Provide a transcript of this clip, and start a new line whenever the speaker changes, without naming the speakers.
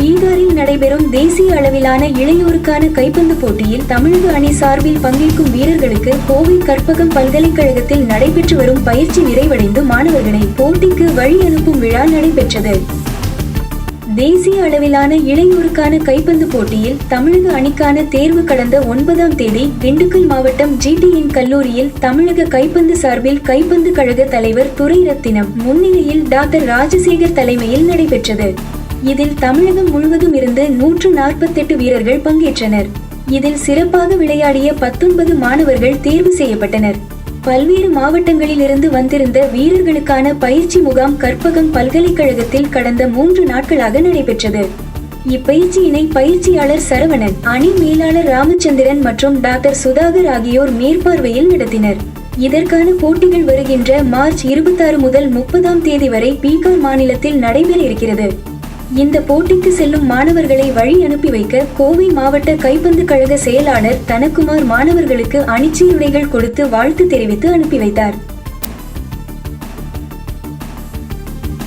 பீகாரில் நடைபெறும் தேசிய அளவிலான இளையோருக்கான கைப்பந்து போட்டியில் தமிழக அணி சார்பில் பங்கேற்கும் வீரர்களுக்கு கோவை கற்பகம் பல்கலைக்கழகத்தில் நடைபெற்று வரும் பயிற்சி நிறைவடைந்து மாணவர்களை போட்டிக்கு வழி அனுப்பும் விழா நடைபெற்றது. தேசிய அளவிலான இளையோருக்கான கைப்பந்து போட்டியில் தமிழக அணிக்கான தேர்வு கடந்த ஒன்பதாம் தேதி திண்டுக்கல் மாவட்டம் ஜிடிஎன் கல்லூரியில் தமிழக கைப்பந்து சார்பில் கைப்பந்து கழக தலைவர் துரை ரத்தினம் முன்னிலையில் டாக்டர் ராஜசேகர் தலைமையில் நடைபெற்றது. இதில் தமிழகம் முழுவதும் இருந்து நூற்று நாற்பத்தெட்டு வீரர்கள் பங்கேற்றனர். இதில் சிறப்பாக விளையாடிய பத்தொன்பது மாணவர்கள் தேர்வு செய்யப்பட்டனர். பல்வேறு மாவட்டங்களில் இருந்து வந்திருந்த வீரர்களுக்கான பயிற்சி முகாம் கற்பகம் பல்கலைக்கழகத்தில் கடந்த மூன்று நாட்களாக நடைபெற்றது. இப்பயிற்சியினை பயிற்சியாளர் சரவணன் அணி மேலாளர் ராமச்சந்திரன் மற்றும் டாக்டர் சுதாகர் ஆகியோர் மேற்பார்வையில் நடத்தினர். இதற்கான போட்டிகள் வருகின்ற மார்ச் இருபத்தாறு முதல் முப்பதாம் தேதி வரை பீகார் மாநிலத்தில் நடைபெற இருக்கிறது. இந்த போட்டிக்கு செல்லும் மாணவர்களை வழி அனுப்பி வைக்க கோவை மாவட்ட கைப்பந்து கழக செயலாளர் தனக்குமார் மாணவர்களுக்கு அணிச்சீருடைகள் கொடுத்து வாழ்த்து தெரிவித்து அனுப்பி வைத்தார்.